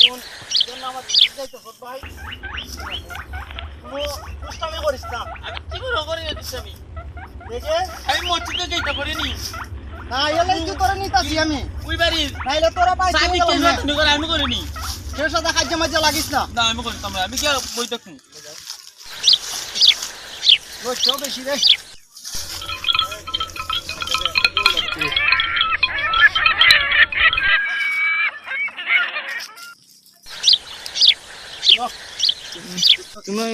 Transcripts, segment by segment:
জন্য আমার যাইতে হোক ভাই কোনো দুষ্টামি না আমি কি করে দিচ্ছি আমি আমি মসজিদে যাইতে না আমি ওই বাড়ি নাইলে তোরা পাই সাদি কে জানি করে আমি না না আমি করতাম না আমি কি বই দেখুন বেশি রে। তুমি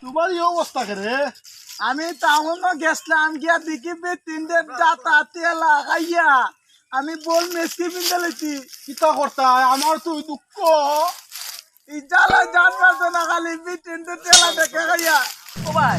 তোমার এই অবস্থা করে আমি টাউন গেছিলাম গিয়া দেখি তিনটে দাতা তেল আমি বল মেসকি পিন্দে লেছি কিতা করতা? আমার তুই দুঃখ। ইজালা জান পারছে না খালি তিনটে তেলা দেখে খাইয়া। ও ভাই।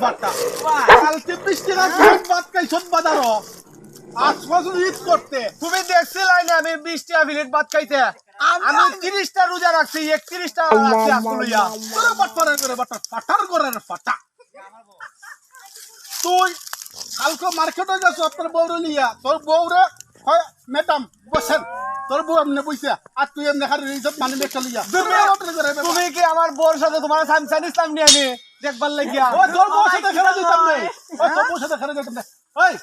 কালকে বাজারও আজ বছর ঈদ করতে? তুমি দেখছিলাই না আমি বিশ টাকা ভাত খাইতে। আমি তিরিশটা রোজা রাখছি একত্রিশটা আসলিয়া করে করে তুই কালকে মার্কেটে যাচ্ছ তোর বউরে নিয়া তোর বউরে হয় ম্যাডাম বসেন। তোর বউ এমনি বইছে আর তুই এমনি খালি রিজার্ভ মানে মেকা লিয়া তুমি কি আমার বউর সাথে তোমার সামসান ইসলাম নিয়ে নি দেখবার লাগিয়া। ও তোর বউর সাথে খেলা দিতাম না। ও তোর বউর সাথে খেলা না। ওই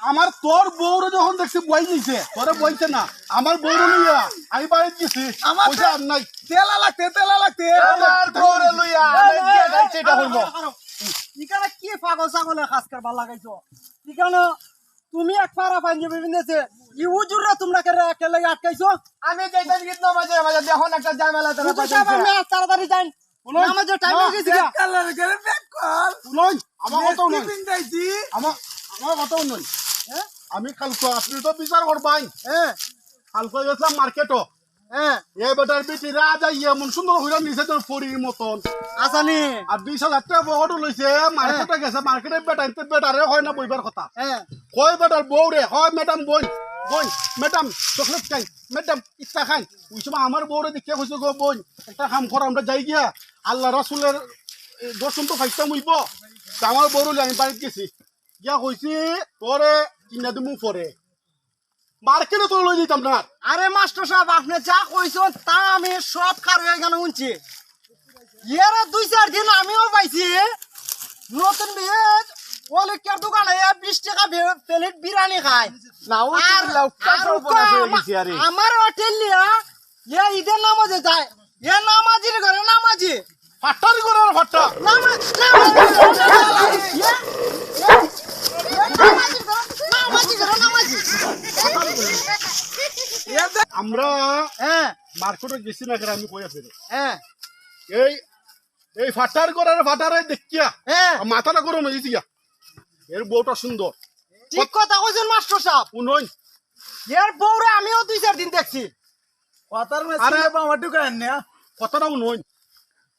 আমার তোর বউরে যখন দেখছি বই নিছে তোরে বইছে না আমার বউরে লইয়া আমি গেছি আমার আর নাই। তেলা লাগতে তেলা লাগতে। আমার বউরে লইয়া আমি যে গাইছে এটা হইব ইখানে কি পাগল ছাগলে খাস করবার লাগাইছো? ইখানে তুমি এক পারা পাঞ্জাবি বিন্দেছে ই উজুরা তোমরা কে একেলে আটকাইছো? আমি যাইতাম গীত মাঝে মাঝে দেখুন একটা জামেলা তারা তাড়াতাড়ি যাই। নামাজের টাইম হয়ে গেছে কালার করে ব্যাক কল নই আমার আমার কথাও নই হ্যাঁ? আমি কালকে আপনি তো বিচার করবাই হ্যাঁ। কালকে গেছিলাম মার্কেটও হ্যাঁ। এ বেটার বেটি রাজা এমন সুন্দর হইরা নিছে তোর পরির মতন। আসানি। আর বিশ হাজার টাকা বহটো লইছে মার্কেটে গেছে মার্কেটে বেটারে হয় না বইবার কথা। হ্যাঁ। কয় বেটার বউ রে? হয় ম্যাডাম বই বই ম্যাডাম চকলেট খাই। ম্যাডাম ইচ্ছা খাই। ওই সময় আমার বউরে দেখে কইছে গো বই একটা কাম কর আমরা যাই গিয়া। আল্লাহ রাসুলের দর্শন তো হইব তা আমার বউরে আমি বাড়িতে গেছি। গিয়া কইছি তোরে কিনা দিমু পরে। মার্কেটে তো লই দিতাম না? আরে মাস্টার সাহেব আপনি যা কইছো তা আমি সব কার হয়ে গেল শুনছি। এর দুই চার দিন আমিও পাইছি। নতুন বিয়ে ওলিকের দোকানে এ বিশ টাকা প্লেট বিরিয়ানি খায়। না আমার হোটেল এ ঈদের নামাজে যায়। এ নামাজির ঘরে নামাজি। ফাটার করে ফাটা নামাজি। এ দে- আমরা হ্যাঁ মার্কেটে গেছি না কেন আমি কই আছি হ্যাঁ এই এই ফাটার করার ফাটারে দেখিয়া হ্যাঁ মাথাটা গরম হয়ে গিয়া। এর বউটা সুন্দর। ঠিক কথা কইছেন মাস্টার সাহেব। উনই এর বউরে আমিও দুই চার দিন দেখছি। কথার আরে আমার দোকান না কথাটা উনই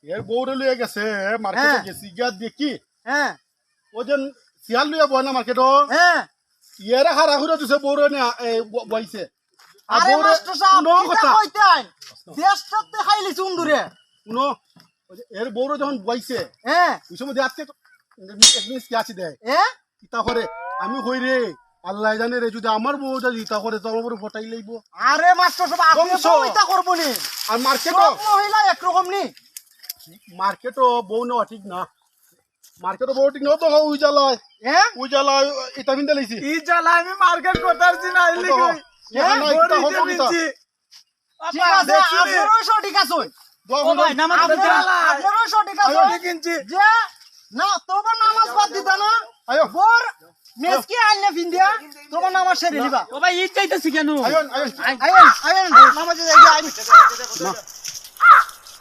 এর বউরে লইয়া গেছে মার্কেটে হ্যাঁ। গেছি গিয়া দেখি। হ্যাঁ। ও যেন শিয়াল লইয়া বয় না মার্কেটও হ্যাঁ। ইয়েরা হারা ঘুরে দিছে বউরে না বইছে। আর আরে বউরে মাস্টার সাহেব উনো কথা। কথা কইতেন দেশটাতে চুন্দুরে উনো এর বউরে যখন বইছে হ্যাঁ। ওই সময় দেখতে এক মিনিট কি আছে দেয়? এ? ইতা করে আমি কই রে আল্লাহ জানে রে যদি আমার বউ যদি ইতা করে তোর উপরে ফটাই লইব। আরে মাস্টার সাহেব আপনি করব নি। আর মার্কেটও সব মহিলা একরকম নি। মার্কেটও বউ নেওয়া ঠিক না। মার্কেটও বউ ঠিক না তো উজালায় হ্যাঁ? উজালায় এটা কিনতে লাইছি। ই জ্বালা আমি মার্কেট করতে পারছি না না, হব কিতা? ঠিক আছে আপনারও সঠিক আছে। ও ভাই। নামাজ পড়তে আপনারও সঠিক আছে। কিনছি যে না তোমার নামাজ বাদ দিতা না। আয়ো। বোর মেসকি আনলে ফিন্দিয়া তোমার নামাজ সেরে দিবা ও ভাই ঈদ যাইতেছি কেন? আয়ন নামাজে যাই